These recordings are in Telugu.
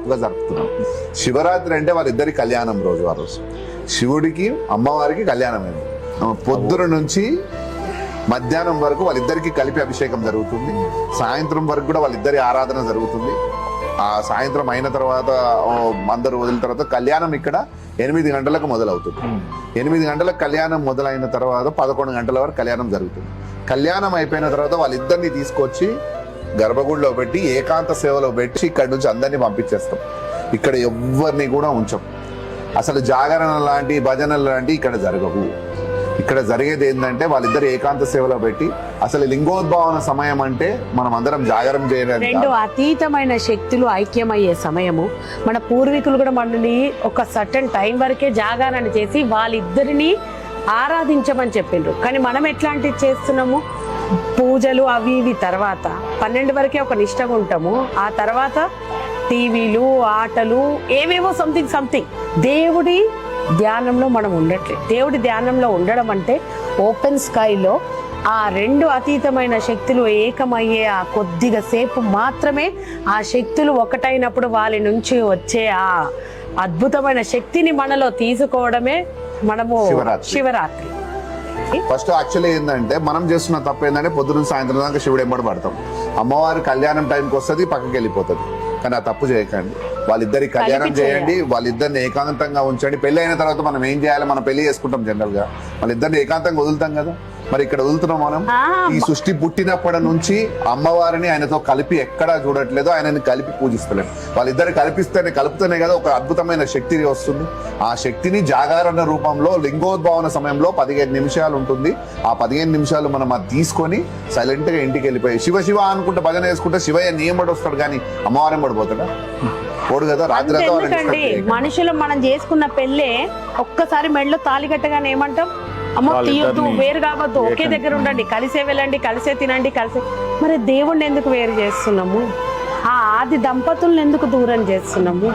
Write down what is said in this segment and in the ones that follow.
తప్పుగా జరుపుతున్నాం. శివరాత్రి అంటే వాళ్ళిద్దరి కళ్యాణం రోజు ఆ రోజు. శివుడికి అమ్మవారికి కళ్యాణం అయింది పొద్దున నుంచి మధ్యాహ్నం వరకు వాళ్ళిద్దరికి కలిపి అభిషేకం జరుగుతుంది. సాయంత్రం వరకు కూడా వాళ్ళిద్దరి ఆరాధన జరుగుతుంది. ఆ సాయంత్రం అయిన తర్వాత అందరు అందరూ వదిలిన తర్వాత కళ్యాణం ఇక్కడ ఎనిమిది గంటలకు మొదలవుతుంది. ఎనిమిది గంటలకు కళ్యాణం మొదలైన తర్వాత పదకొండు గంటల వరకు కళ్యాణం జరుగుతుంది. కళ్యాణం అయిపోయిన తర్వాత వాళ్ళిద్దరిని తీసుకొచ్చి గర్భగుడిలో పెట్టి ఏకాంత సేవలో పెట్టి ఇక్కడి నుంచి అందరినీ పంపించేస్తాం. ఇక్కడ ఎవరిని కూడా ఉంచం. అసలు జాగరణ లాంటి భజనలు లాంటి ఇక్కడ జరగవు. ఇక్కడ జరిగేది ఏంటంటే వాళ్ళిద్దరు ఏకాంత సేవలో పెట్టి అసలు లింగోద్భావన సమయం అంటే మనం అందరం జాగరం చేయడానికి రెండు అతీతమైన శక్తులు ఐక్యమయ్యే సమయము. మన పూర్వీకులు కూడా మనని ఒక సర్టన్ టైం వరకే జాగారాన్ని చేసి వాళ్ళిద్దరిని ఆరాధించమని చెప్పిండ్రు. కానీ మనం ఎట్లాంటివి చేస్తున్నాము? పూజలు అవి ఇవి తర్వాత పన్నెండు వరకే ఒక నిష్టగా ఉంటాము. ఆ తర్వాత టీవీలు ఆటలు ఏవేవో సంథింగ్ సంథింగ్ దేవుడి ధ్యానంలో మనం ఉండట్లేదు దేవుడి ధ్యానంలో ఉండడం అంటే ఓపెన్ స్కైలో ఆ రెండు అతీతమైన శక్తులు ఏకమయ్యే ఆ కొద్దిగా సేపు మాత్రమే ఆ శక్తులు ఒకటైనప్పుడు వాళ్ళ నుంచి వచ్చే ఆ అద్భుతమైన శక్తిని మనలో తీసుకోవడమే మనము శివరాత్రి. ఫస్ట్ యాక్చువల్లీ ఏంటంటే మనం చేస్తున్న తప్పు ఏంటంటే పొద్దున సాయంత్రం దాకా శివుడు ఎంబడి పడతాం. అమ్మవారి కళ్యాణం టైంకి వస్తుంది పక్కకి వెళ్ళిపోతుంది. కానీ ఆ తప్పు చేయకండి. వాళ్ళిద్దరి కళ్యాణం చేయండి వాళ్ళిద్దరిని ఏకాంతంగా ఉంచండి. పెళ్ళి అయిన తర్వాత మనం ఏం చేయాలి? మనం పెళ్ళి చేసుకుంటాం జనరల్గా. వాళ్ళిద్దరిని ఏకాంతంగా వదులుతాం కదా. మరి ఇక్కడ వదులుతున్నాం మనం? ఈ సృష్టి పుట్టినప్పటి నుంచి అమ్మవారిని ఆయనతో కలిపి ఎక్కడా చూడట్లేదు ఆయనని కలిపి పూజిస్తలేదు. వాళ్ళిద్దరు కల్పిస్తేనే కలుపుతూనే కదా ఒక అద్భుతమైన శక్తి వస్తుంది. ఆ శక్తిని జాగరణ రూపంలో లింగోద్భావన సమయంలో పదిహేను నిమిషాలు ఉంటుంది. ఆ పదిహేను నిమిషాలు మనం అది తీసుకొని సైలెంట్గా ఇంటికి వెళ్ళిపోయి శివ శివ అనుకుంటే భజన వేసుకుంటే శివయ్య నియమడి వస్తాడు కానీ అమ్మవారేం పడిపోతాడా పోడు కదా రాత్రి. మనుషులు మనం చేసుకున్న పెళ్ళే ఒక్కసారి మెడలో తాలి కట్టగానే ఏమంటాం? అమ్మో తీయొద్దు వేరు కావద్దు ఒకే దగ్గర ఉండండి కలిసే వెళ్ళండి కలిసే తినండి కలిసే. మరి దేవుణ్ణి ఎందుకు వేరు చేస్తున్నాము? ఆ ఆది దంపతుల్ని ఎందుకు దూరం చేస్తున్నాము?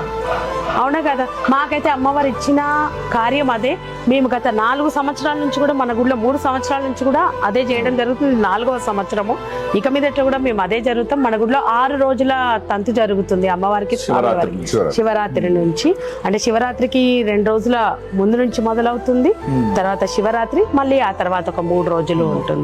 అవునా కదా? మాకైతే అమ్మవారు ఇచ్చిన కార్యం అదే. మేము గత నాలుగు సంవత్సరాల నుంచి కూడా మన గుడిలో మూడు సంవత్సరాల నుంచి కూడా అదే చేయడం జరుగుతుంది. నాలుగవ సంవత్సరము. ఇక మీదట కూడా మేము అదే జరుగుతాం. మన గుడిలో ఆరు రోజుల తంతు జరుగుతుంది అమ్మవారికి శివరాత్రి. శివరాత్రి నుంచి. అంటే శివరాత్రికి రెండు రోజుల ముందు నుంచి మొదలవుతుంది. తర్వాత శివరాత్రి మళ్ళీ ఆ తర్వాత ఒక మూడు రోజులు ఉంటుంది.